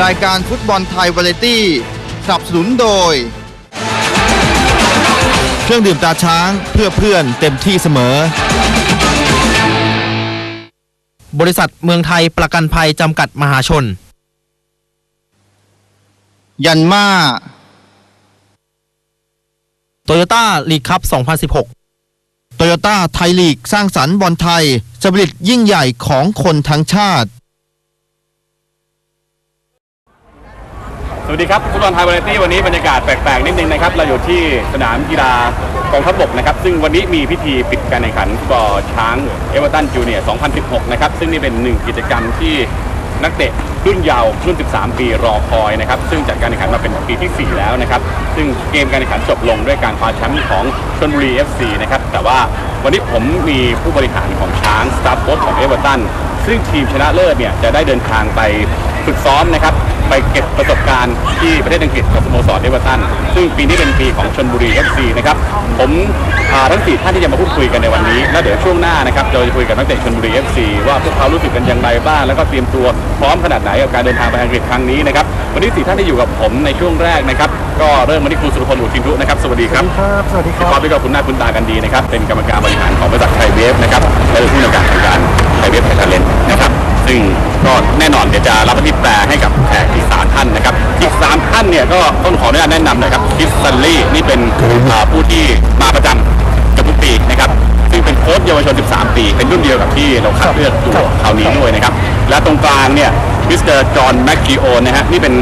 รายการฟุตบอลไทยวาไรตี้สนับสนุนโดย เครื่องดื่มตาช้างเพื่อเพื่อนเต็มที่เสมอ บริษัทเมืองไทยประกันภัยจำกัดมหาชน ยันมาโตโยต้าลีกคัพ 2016 โตโยต้าไทยลีกสร้างสรรค์บอลไทยสปิริตยิ่งใหญ่ของคนทั้งชาติ สวัสดีครับฟุตบอลไทยวาไรตี้วันนี้บรรยากาศแปลกๆนิดนึงนะครับ เราอยู่ที่สนามกีฬากองทัพบกนะครับ ซึ่งวันนี้มีพิธีปิดการแข่งขันฟุตบอลช้างเอเวอร์ตันจูเนียร์2016 นะครับ ซึ่งนี่เป็นหนึ่งกิจกรรมที่นักเตะรุ่นเยาว์รุ่น 13 ปีรอคอยนะครับ ซึ่งจัดการแข่งขันมาเป็นปีที่ 4 แล้วนะครับ ซึ่งเกมการแข่งขันจบลงด้วยการคว้าแชมป์ของชลบุรี FC นะครับ แต่ว่าวันนี้ผมมีผู้บริหารของช้างสตาฟโค้ชของเอเวอร์ตัน ซึ่งทีมชนะเลิศเนี่ยจะได้เดินทางไปฝึกซ้อมนะครับ ไปเก็บประสบการณ์ที่ประเทศอังกฤษกับสโมสรเอเวอร์ตันซึ่งปีนี้เป็นปีของชนบุรี FC นะครับ ผมพาทั้งสี่ท่านที่จะมาพูดคุยกันในวันนี้ แล้วเดี๋ยวช่วงหน้านะครับเราจะคุยกับนักเตะชนบุรี FC ว่าพวกเขารู้สึกกันอย่างไรบ้าง แล้วก็เตรียมตัวพร้อมขนาดไหนกับการเดินทางไปอังกฤษครั้งนี้นะครับ วันนี้สี่ท่านที่อยู่กับผมในช่วงแรกนะครับ ก็เริ่มมาที่คุณสุรพลอุทินทุนะครับ สวัสดีครับ ครับสวัสดีคพี่รับป๊อปนี่ก็คุณหน้าคุณตากันดีนะครับ เป็นกรรมการบริหารของบริษัทไทยเวฟนะครับ และเป็นผู้อำนวยการทางกา แน่นอนเดี๋ยวจะรับหน้าที่แปลให้กับแขกอีกสามท่านนะครับอีกสามท่านเนี่ยก็ต้องขออนุญาตแนะนำหน่อยครับคิสซันลี่นี่เป็นอ่าผู้ที่มาประจำกับทุกปีนะครับซึ่งเป็นโค้ชเยาวชน 13 ปี เป็นรุ่นเดียวกับที่เราคัดเลือกตัวคราวนี้ด้วยนะครับ และตรงกลางเนี่ยมิสเตอร์จอห์นแมคกิโอนะฮะนี่เป็น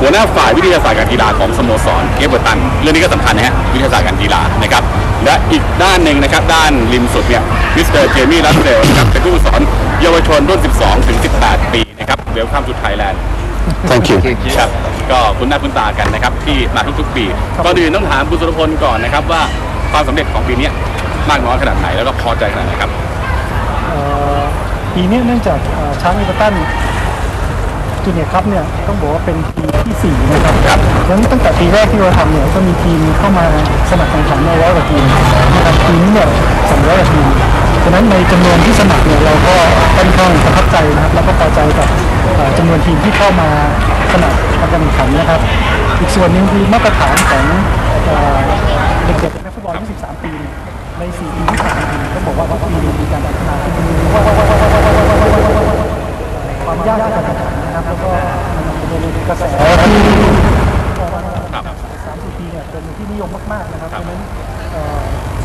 หัวหน้าฝ่ายวิทยาศาสตร์การกีฬาของสโมสรเอเวอร์ตัน เรื่องนี้ก็สำคัญนะฮะวิทยาศาสตร์การกีฬานะครับและอีกด้านหนึ่งนะครับด้านริมสุดเนี่ยมิสเตอร์เจมี่รัสเซลนะครับเป็นผู้สอนเยาวชนรุ่น 12 ถึง 18 ปีนะครับเวลคัมสุดไทยแลนด์ thank you ครับก็คุณหน้าคุณตากันนะครับที่มาทุกๆปีก่อนอื่นต้องถามคุณสุรพลก่อนนะครับว่าความสำเร็จของปีเนี้ยมากน้อยขนาดไหนแล้วก็พอใจขนาดไหนครับ เอ่อปีนี้เนื่องจากเอ่อช้างเอเวอร์ตัน จูเนียร์ครับเนี่ยต้องบอกว่าเป็นปีที่ 4 นะครับครับแล้วตั้งแต่ปีแรกที่เราทำเนี่ยก็มีทีมเข้ามาสมัครแข่งขันในร้อยกว่าทีมนะครับปีนี้เนี่ยสองร้อยกว่าทีมฉะนั้นในจำนวนที่สมัครเนี่ยเราก็ค่อนข้างประทับใจนะครับแล้วก็พอใจกับจำนวนทีมที่เข้ามาสมัครการแข่งขันนะครับ อีกส่วนหนึงคือมาตรฐานของเอ่อเด็กๆนักฟุตบอล23 ปีเนี่ยใน4ปีที่ผ่านมาต้องบอกว่าทุกปีมีการพัฒนาขึ้นความยากในการแข่งขัน นะครับ แล้วก็มันเป็นกระแสที่ครับสามสี่ปีเนี่ยเป็นที่นิยมมากๆนะครับเพราะฉะนั้นเอ่อ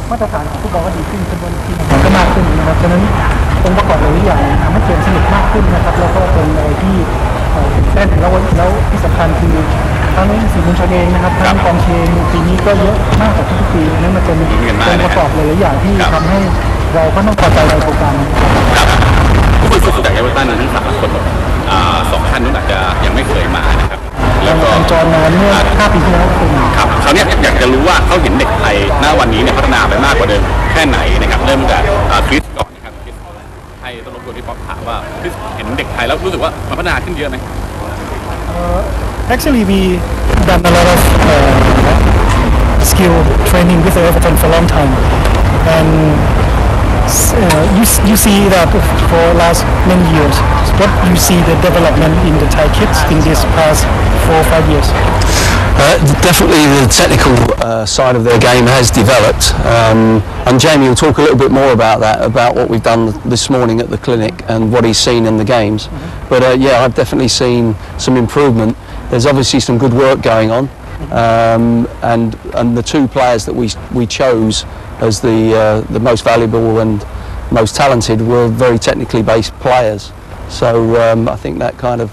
มาตรฐานของฟุตบอลก็ดีขึ้นจำนวนทีมแข่งขันก็มากขึ้นนะครับฉะนั้นองค์ประกอบหลายๆอย่างทำให้เกมสนุกมากขึ้นนะครับ แล้วก็เป็นอะไรที่เอ่อตื่นเต้นแล้วแล้วที่สำคัญคือทั้งสื่อมวลชนเองนะครับทั้งกองเชียร์ปีนี้ก็เยอะมากกว่าทุกๆปีนั้นมันจะมีเงินมากองค์ประกอบหลายๆอย่างที่ครับทำให้เราก็ต้องพอใจในโปรแกรม ครับผู้ฝึกสอนจากเอเวอร์ตันทั้งสามคนอ่าสองท่านนู้นอาจจะยังไม่เคยมานะครับ แล้วก็ทางจอห์นมาเมื่อ5ปีที่แล้วก็เป็นครับเขาวเนี้ยอยากจะรู้ว่าเขาเห็นเด็กไทยณวันนี้เนี่ยพัฒนาไปมากกว่าเดิมแค่ไหนนะครับ เริ่มตั้งแต่อ่าคริสก่อนนะครับคริสให้ต้นรบกวนที่ป๊อปถามว่าคริสเห็นเด็กไทยแล้วรู้สึกว่ามันพัฒนาขึ้นเยอะไหม Uh, actually, we done a lot of uh, skill training with Everton for a long time, and s- uh, you you see that for last many years. What you see the development in the Thai kids in this past four or five years? Uh, definitely the technical uh, side of their game has developed. Um, and Jamie will talk a little bit more about that about what we've done this morning at the clinic and what he's seen in the games. But uh, yeah I've definitely seen some improvement. There's obviously some good work going on. Um, and and the two players that we we chose as the uh, the most valuable and most talented were very technically based players so um, I think that kind of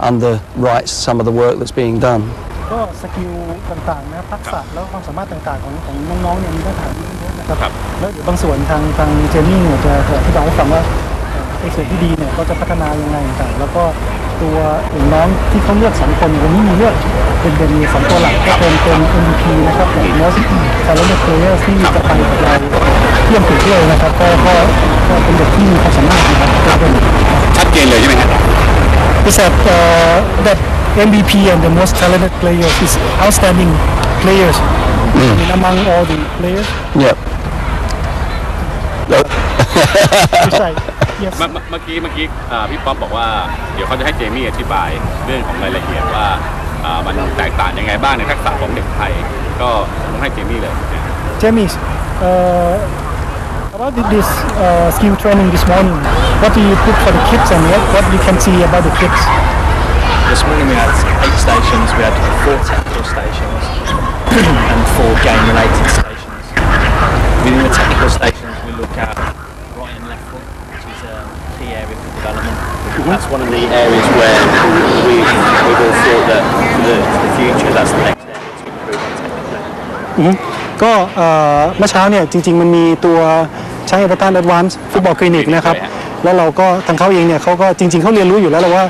underwrites some of the work that's being done ก็สกิลต่างๆนะทักษะแล้วความสามารถต่างๆของของน้องๆเนี่ยมีมาตรฐานที่เยอะนะครับครับแล้วเดี๋ยวบางส่วนทางทางเจมี่เนี่ยจะจะอธิบายให้ฟังว่าเอ่อไอ้ส่วนที่ดีเนี่ยก็จะพัฒนายังไงต่างๆแล้วก็ ตัวอย่างน้องที่เขาเลือกสองคนวันนี้มีเลือกเป็นเป็นมีสองตัวหลักก็เป็นเป็น MVP นะครับกับ most talented player ที่จะไปกับเราเที่ยมถึงด้วยนะครับก็ก็ก็เป็นเด็กที่มีความสามารถนะครับก็เป็นชัดเจนเลยใช่ไหมครับ is that uh, that MVP and the most talented players is outstanding players I mean, among all the players. Yep. Which I Yes เมื่อเมื่อเมื่อกี้เมื่อกี้อ่าพี่ป๊อปบอกว่า เดี๋ยวเขาจะให้เจมี่อธิบายเรื่องของรายละเอียดว่าอ่ามันแตกต่างยังไงบ้างในทักษะของเด็กไทย ก็ต้องให้เจมี่เลย Jamie, uh, about this uh, skill training this morning, what do you put for the kids and what, what you can see about the kids? This morning we had eight stations, we had four technical stations and four game related stations. Within the technical stations we look at right and left foot, which is a key area for development. That's one of the areas where we, we've all thought that for the, for the future that's the next area to improve on technically. ก็เอ่อเมื่อเช้าเนี่ยจริง ๆ มันมีตัวใช้เอเวอร์ตันแอดวานซ์ฟุตบอลคลินิกนะครับ แล้วเราก็ทางเขาเองเนี่ยเขาก็จริง ๆเขาเรียนรู้อยู่แล้วแหละว่า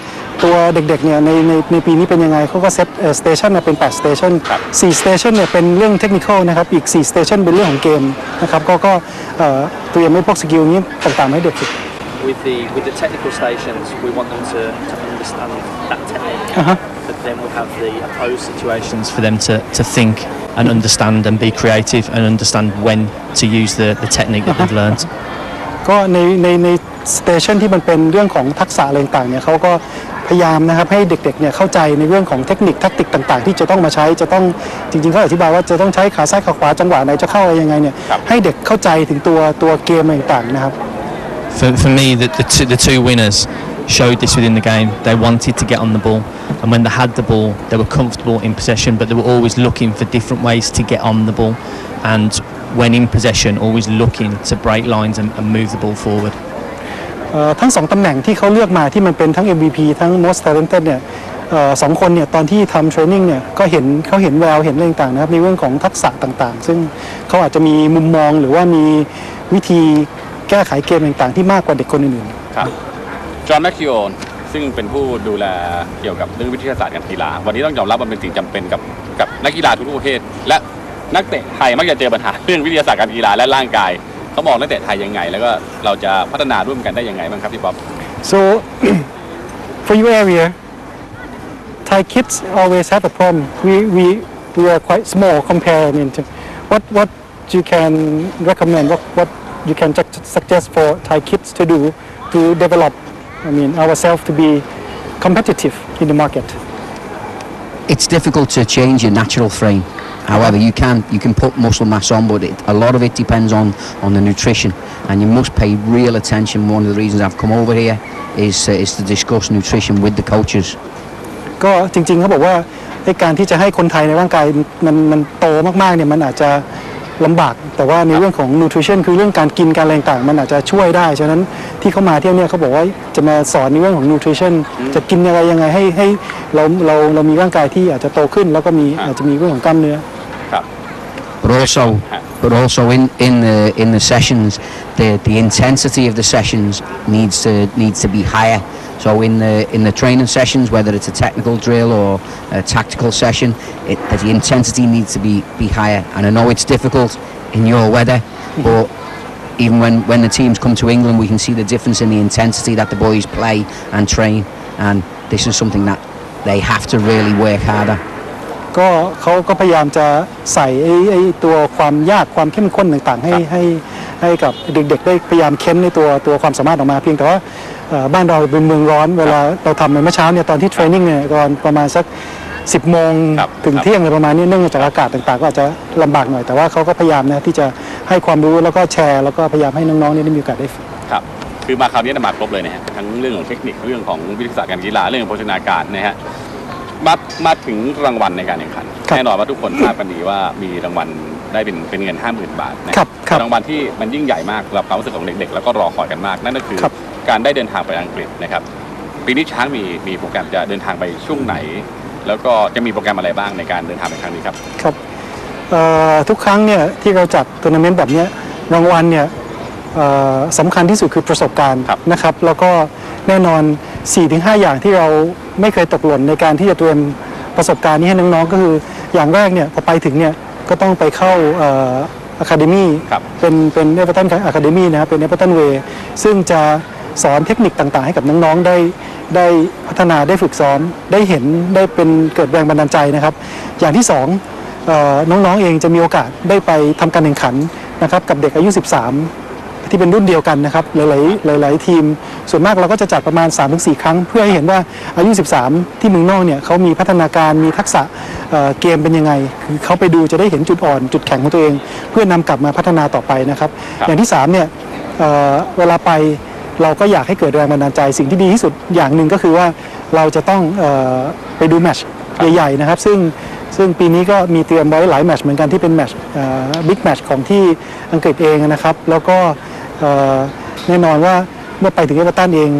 ตัวเด็กๆเนี่ยในในในปีนี้เป็นยังไงเขาก็เซตสเตชันเป็น8สเตชัน4สเตชันเนี่ยเป็นเรื่องเทคนิคนะครับ อีก4สเตชันเป็นเรื่องของเกมนะครับ ก็ก็เอ่อเตรียมให้พวกสกิลนี้ต่างๆให้เด็กฝึก With the with the technical stations, we want them to, to understand that technique. Uh-huh. But then we have the opposed situations for them to, to think and understand and be creative and understand when to use the, the technique that they've learned. ก็ในในในสเตชันที่มันเป็นเรื่องของทักษะอะไรต่างๆเนี่ยเขาก็พยายามนะครับให้เด็กๆเนี่ยเข้าใจในเรื่องของเทคนิคแทักติกต่าง ๆ ที่จะต้องมาใช้จะต้องจริงๆเขาอธิบายว่าจะต้องใช้ขาซ้ายขาขวาจังหวะไหนจะเข้าอะไรยังไงเนี่ยให้เด็กเข้าใจถึงตัวตัวเกมต่างๆนะครับ For, for me, the, the, two, the two winners showed this within the game. They wanted to get on the ball, and when they had the ball, they were comfortable in possession, but they were always looking for different ways to get on the ball. And when in possession, always looking to break lines and, and move the ball forward. เอ่อทั้งสองตำแหน่งที่เขาเลือกมาที่มันเป็นทั้ง MVP ทั้ง Most Talented เนี่ยเอ่อสองคนเนี่ยตอนที่ทำเทรนนิ่งเนี่ยก็เห็นเขาเห็นแววเห็นอะไรต่างๆนะครับในเรื่องของทักษะต่างๆ ซึ่งเขาอาจจะมีมุมมองหรือว่ามีวิธี แก้ไขเกมต่างๆ ที่มากกว่าเด็กคนอื่นๆครับจอห์นแมคคิโอนซึ่งเป็นผู้ดูแลเกี่ยวกับเรื่องวิทยาศาสตร์การกีฬา วันนี้ต้องยอมรับมันเป็นสิ่งจำเป็นกับกับนักกีฬาทุกประเภทและนักเตะไทยมักจะเจอปัญหาเรื่องวิทยาศาสตร์การกีฬาและร่างกายเขามองนักเตะไทยยังไง แล้วก็เราจะพัฒนาร่วมกันได้ยังไงบ้างครับพี่ป๊อป So, for your area, Thai kids always have a problem. We, we, we are quite small compared. I mean, to, what, what you can recommend, what, what you can ju- suggest for Thai kids to do to develop, I mean, ourselves to be competitive in the market? it's difficult to change your natural frame. However, you can you can put muscle mass on, but it, a lot of it depends on on the nutrition, and you must pay real attention. One of the reasons I've come over here is uh, is to discuss nutrition with the coaches. ก็จริงๆเขาบอกว่าไอ้การที่จะให้คนไทยในร่างกายมันมันโตมากๆเนี่ยมันอาจจะ ลำบาก แต่ว่าในเรื่องของ nutrition คือเรื่องการกินการอะไรต่างๆมันอาจจะช่วยได้ฉะนั้นที่เขามาเที่ยวเนี่ยเขาบอกว่าจะมาสอนในเรื่องของ nutrition จะกินอะไรยังไงให้ให้เราเราเรามีร่างกายที่อาจจะโตขึ้น แล้วก็มีอาจจะมีเรื่องของกล้ามเนื้อครับ But also, but also in, in the in the sessions, the, the intensity of the sessions needs to needs to be higher. So in the in the training sessions, whether it's a technical drill or a tactical session, it, the intensity needs to be, be higher. And I know it's difficult in your weather, but even when, when the teams come to England, we can see the difference in the intensity that the boys play and train. And this is something that they have to really work harder. ก็เขาก็พยายามจะใส่ไอ้ไอ้ตัวความยากความเข้มข้นต่างๆ ให้ให้ ให้กับเด็กๆ ได้พยายามเค้นในตัวตัวความสามารถออกมาเพียงแต่ว่าเอ่อบ้านเราเป็นเมืองร้อนเวลาเราทำเมื่อเช้าเนี่ยตอนที่เทรนนิ่งเนี่ยตอนประมาณสัก 10 โมงครับถึงครับเที่ยงอะไรประมาณนี้เนื่องจากอากาศต่างๆ ก็อาจจะลำบากหน่อยแต่ว่าเขาก็พยายามนะที่จะให้ความรู้แล้วก็แชร์ แล้วก็พยายามให้น้องๆเนี่ยได้มีโอกาสได้ฝึกครับคือมาคราวนี้นะมาครบเลยนะฮะทั้งเรื่องของเทคนิคเรื่องของวิทยาศาสตร์การกีฬาเรื่องของโภชนาการนะฮะมามาถึงรางวัลในการแข่งขันครับแน่นอนว่าทุกคนทราบกันดีว่ามีรางวัล ได้เป็นเป็นเงิน 50,000 บาทนะครับครับรางวัลที่มันยิ่งใหญ่มากสำหรับความรู้สึกของเด็กๆ แล้วก็รอคอยกันมาก นั่นก็คือครับการได้เดินทางไปอังกฤษนะครับปีนี้ช้างมีมีโปรแกรมจะเดินทางไปช่วงไหน แล้วก็จะมีโปรแกรมอะไรบ้างในการเดินทางไปครั้งนี้ครับครับเอ่อทุกครั้งเนี่ยที่เราจัดทัวร์นาเมนต์แบบเนี้ยรางวัลเนี่ยเอ่อสำคัญที่สุดคือประสบการณ์ครับนะครับ แล้วก็แน่นอน 4-5 อย่างที่เราไม่เคยตกหล่นในการที่จะเตรียมประสบการณ์นี้ให้น้องๆก็คืออย่างแรกเนี่ยพอไปถึงเนี่ย ก็ต้องไปเข้าอะคาเดมี่ครับเป็นเป็นเอเวอร์ตันอะคาเดมี่นะครับเป็นเอเวอร์ตันเวย์ซึ่งจะสอนเทคนิคต่างๆ ให้กับน้องๆได้ได้พัฒนาได้ฝึกซ้อมได้เห็นได้เป็นเกิดแรงบันดาลใจนะครับ อย่างที่สองเอ่อน้องๆเองจะมีโอกาสได้ไปทำการแข่งขันนะครับกับเด็กอายุ 13 ที่เป็นรุ่นเดียวกันนะครับหลายๆหลาย ๆ ทีม ส่วนมากเราก็จะจัดประมาณ 3-4 ครั้ง เพื่อให้เห็นว่าอายุ 13 ที่เมืองนอกเนี่ยเขามีพัฒนาการมีทักษะเอ่อเกมเป็นยังไงคือเขาไปดูจะได้เห็นจุดอ่อน จุดแข็งของตัวเอง เพื่อนำกลับมาพัฒนาต่อไปนะครับ อย่างที่3เนี่ยเอ่อเวลาไปเราก็อยากให้เกิดแรงบันดาลใจ สิ่งที่ดีที่สุดอย่างหนึ่งก็คือว่าเราจะต้องเออไปดูแมตช์ใหญ่ๆนะครับ ซึ่งซึ่งปีนี้ก็มีเตรียมไว้หลายแมตช์เหมือนกันที่เป็นแมตช์บิ๊กแมตช์ของที่อังกฤษเองนะครับ แล้วก็เอ่อ แน่นอนว่าเมื่อไปถึงเอเวอร์ตันเอง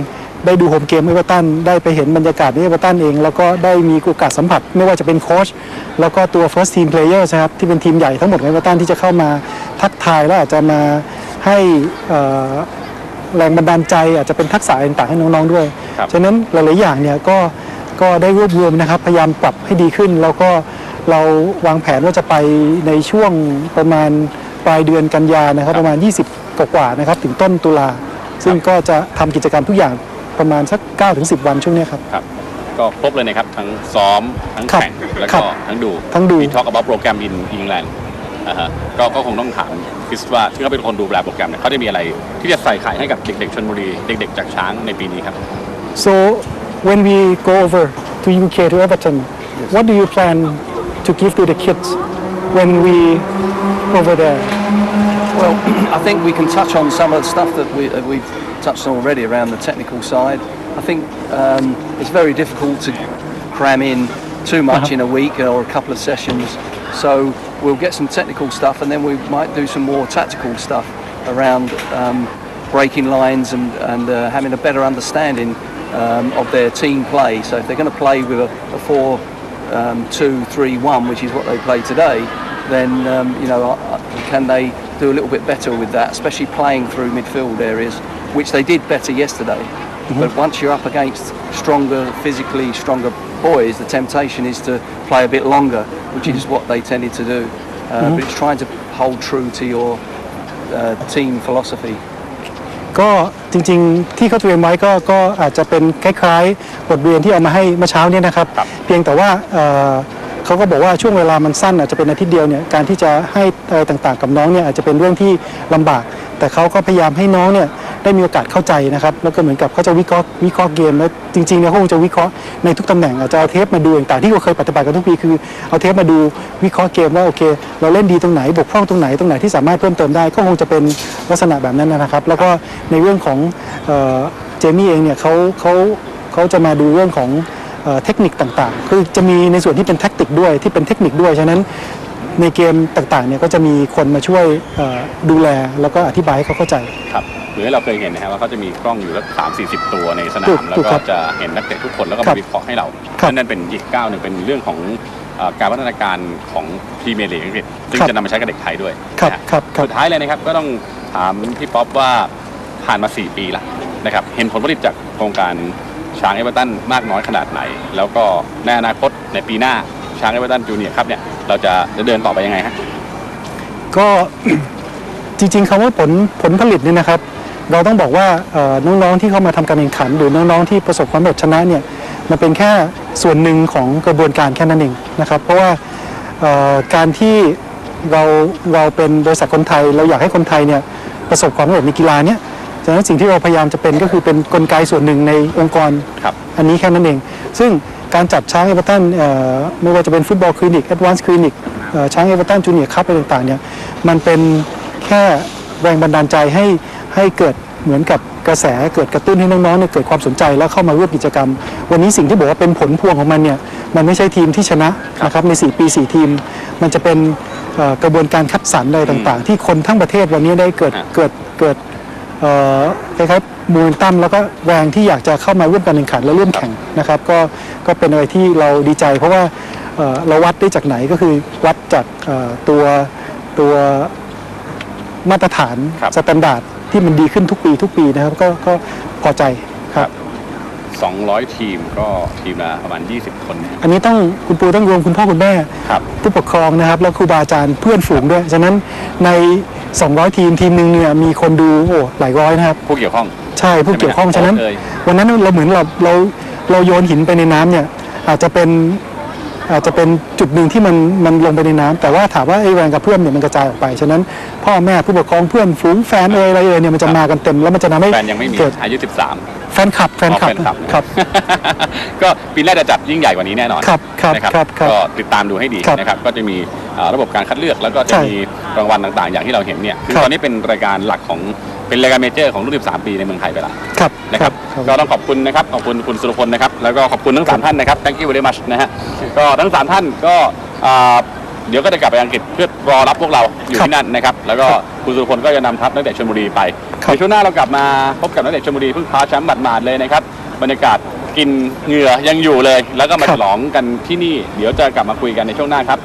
ได้ดูโฮมเกมเอเวอร์ตันได้ไปเห็นบรรยากาศในเอเวอร์ตันเอง แล้วก็ได้มีโอกาสสัมผัสไม่ว่าจะเป็นโค้ชแล้วก็ตัว first team player นะครับที่เป็นทีมใหญ่ทั้งหมดของเอเวอร์ตันที่จะเข้ามาทักทายและอาจจะมาให้แรงบันดาลใจอาจจะเป็นทักษะต่างๆให้น้องๆด้วยครับฉะนั้นหลายๆอย่างเนี่ยก็ก็ได้รวบรวมนะครับ พยายามปรับให้ดีขึ้น แล้วก็เราวางแผนว่าจะไปในช่วงประมาณปลายเดือนกันยานะครับ ประมาณ 20 กว่าๆนะครับถึงต้นตุลาซึ่งก็จะทำกิจกรรมทุกอย่างประมาณสัก 9-10 วันช่วงเนี้ยครับครับ ก็ครบเลยนะครับทั้งซ้อมทั้งครับแข่งแล้วครัก็บทั้งดูทั้งดูมีทอ l k about โปรแกรม in England อ่าฮะก็ก็คงต้องถามคริสว่าที่เขาเป็นคนดูแลโปรแกรมเนี่ยเขาได้มีอะไรที่จะใส่ขายให้กับเด็กๆชนบุรีเด็กๆจากช้างในปีนี้ครับ so when we go over to UK to Everton what do you plan to give to the kids when we over there Well, I think we can touch on some of the stuff that we, uh, we've touched on already around the technical side. I think um, it's very difficult to cram in too much in a week or a couple of sessions. So we'll get some technical stuff and then we might do some more tactical stuff around um, breaking lines and, and uh, having a better understanding um, of their team play. So if they're going to play with a, a 4 um, 2 3 1, which is what they play today, then um, you know uh, can they do a little bit better with that, especially playing through midfield areas, which they did better yesterday. But once you're up against stronger, physically stronger boys, the temptation is to play a bit longer, which is what they tended to do. Uh, But it's trying to hold true to your uh, team philosophy. ก็จริงๆที่เขาเตรียมไว้ก็ก็อาจจะเป็นคล้ายๆบทเรียนที่เอามาให้เมื่อเช้าเนี่ยนะครับ ครับ เพียงแต่ว่า เขาก็บอกว่าช่วงเวลามันสั้นอาจจะเป็นอาทิตย์เดียวเนี่ยการที่จะให้อะไรต่างๆ กับน้องเนี่ยอาจจะเป็นเรื่องที่ลำบาก แต่เขาก็พยายามให้น้องเนี่ยได้มีโอกาสเข้าใจนะครับแล้วก็เหมือนกับเขาจะวิเคราะห์วิเคราะห์เกมแล้วจริงๆเนี่ยเขาคงจะวิเคราะห์ในทุกตำแหน่งอาจจะเอาเทปมาดูต่างๆที่เราเคยปฏิบัติกันทุกปีคือเอาเทปมาดูวิเคราะห์เกมว่าโอเค เราเล่นดีตรงไหนบกพร่องตรงไหนตรงไหนที่สามารถเพิ่มเติมได้ก็คงจะเป็นลักษณะแบบนั้นนะครับ แล้วก็ในเรื่องของเจมี่เองเนี่ยเขาเขาเขาจะมาดูเรื่องของ เอ่อเทคนิคต่างๆ คือจะมีในส่วนที่เป็นแท็กติกด้วยที่เป็นเทคนิคด้วย ฉะนั้นในเกมต่างๆเนี่ยก็จะมีคนมาช่วยเอ่อดูแลแล้วก็อธิบายให้เขาเข้าใจครับหรือให้เราเคยเห็นนะครับว่าเขาจะมีกล้องอยู่สักสามสี่สิบตัวในสนาถูมกแล้วถูกก็ครับจะเห็นนักเตะทุกคนแล้วก็ครัมาบวิเคราะห์ให้เราครับนั่นเป็นอีกก้าวหนึ่งเป็นเรื่องของเอ่อการพัฒนาการของพรีเมียร์ลีกอังกฤษซึ่งครับจะนำมาใช้กับเด็กไทยด้วยครับนะฮะครับครับสุดท้ายเลยนะครับก็ต้องถามพี่ป๊อปว่าผ่านมา 4 ปีละนะครับเห็นผลผลิตจากโครงการ ช้างเอเวอร์ตันมากน้อยขนาดไหน แล้วก็ในอนาคตในปีหน้าช้างเอเวอร์ตันจูเนียร์ครับเนี่ยเราจะจะเดินต่อไปยังไงฮะก็จริงๆคำว่าผลผลผลิตเนี่ยนะครับ เราต้องบอกว่าน้องๆที่เข้ามาทำการแข่งขัน หรือน้องๆที่ประสบความสำเร็จชนะเนี่ยมันเป็นแค่ส่วนหนึ่งของกระบวนการแค่นั้นเองนะครับ เพราะว่าการที่เราเราเป็นบริษัทคนไทย เราอยากให้คนไทยเนี่ยประสบความสำเร็จในกีฬาเนี่ย ฉะนั้นสิ่งที่เราพยายามจะเป็นก็คือเป็นกลไกส่วนหนึ่งในองค์กรครับอันนี้แค่นั้นเอง ซึ่งการจัดช้างเอเวอร์ตันเอ่อไม่ว่าจะเป็นฟุตบอลคลินิกแอดวานซ์คลินิกช้างเอเวอร์ตันจูเนียร์คัพอะไรต่างๆเนี่ยมันเป็นแค่แรงบันดาลใจให้ให้เกิดเหมือนกับกระแสเกิดกระตุ้นให้น้องๆเนี่ยเกิดความสนใจแล้วเข้ามาร่วมกิจกรรม วันนี้สิ่งที่บอกว่าเป็นผลพวงของมันเนี่ยมันไม่ใช่ทีมที่ชนะนะครับใน 4 ปี 4 ทีม มันจะเป็นเอ่อกระบวนการคัดสรรอะไรต่างๆ ที่คนทั้งประเทศวันนี้ได้เกิดฮะเกิดเกิดเอ่อ คล้ายๆมูลตั้มแล้วก็แรงที่อยากจะเข้ามาร่วมการแข่งขันและร่วมแข่งนะครับ ก็ก็เป็นอะไรที่เราดีใจ เพราะว่าเอ่อเราวัดได้จากไหนก็คือวัดจากเอ่อตัวตัวมาตรฐานครับสแตนดาร์ดที่มันดีขึ้นทุกปีทุกปีนะครับ ก็ก็พอใจครับ 200 ทีมก็ทีมละประมาณ 20 คน อันนี้ต้องคุณปูต้องรวมคุณพ่อคุณแม่ ครับ ผู้ปกครองนะครับ แล้วครูบาอาจารย์เพื่อนฝูงด้วย ฉะนั้นใน 200 ทีมทีมหนึ่งเนี่ยมีคนดูโอ้หลายร้อยนะครับ ผู้เกี่ยวข้อง ใช่ผู้เกี่ยวข้องใช่ฉะไหมนั้นครับ วันนั้นเราเหมือนเราเราเราโยนหินไปในน้ำเนี่ยอาจจะเป็น อาจจะเป็นจุดหนึ่งที่มันมันลงไปในน้ำแต่ว่าถามว่าไอ้แรงกระเพื่อมเนี่ยมันกระจายออกไป ฉะนั้นพ่อแม่ผู้ปกครองเพื่อนฝูงแฟนเอ่ยอะไรเอ่ยเนี่ยมันจะมากันเต็มแล้วมันจะทำให้แฟนยังไม่มีเกิดอายุ 13 แฟนคลับแฟนคลับอ๋อแฟนคลับครับ ก็ปีแรกจะจัดยิ่งใหญ่กว่านี้แน่นอนครับครับนะครับครับครับก็ติดตามดูให้ดีครับนะครับก็จะมีอ่าระบบการคัดเลือกแล้วก็จะใช่มีรางวัลต่างๆ อย่างที่เราเห็นเนี่ยคือครับตอนนี้เป็นรายการหลักของ เป็นรายการเมเจอร์ของรุ่น 13 ปีในเมืองไทยไปแล้วครับนะครับครับ ก็ต้องขอบคุณนะครับ ขอบคุณคุณสุรพลนะครับ แล้วก็ขอบคุณทั้งสามท่านนะครับ thank you very much นะฮะ ก็ทั้งสามท่านก็อ่าเดี๋ยวก็จะกลับไปอังกฤษเพื่อรอรับพวกเราอยู่ครับที่นั่นนะครับ แล้วก็คุณสุรพลก็จะนำทัพนักเตะชลบุรีไปครับในช่วงหน้าเรากลับมาพบกับนักเตะชลบุรีเพิ่งคว้าแชมป์หมาดๆเลยนะครับ บรรยากาศกินเหงื่อยังอยู่เลย แล้วก็มาฉลองกันที่นี่ เดี๋ยวจะกลับมาคุยกันในช่วงหน้าครับ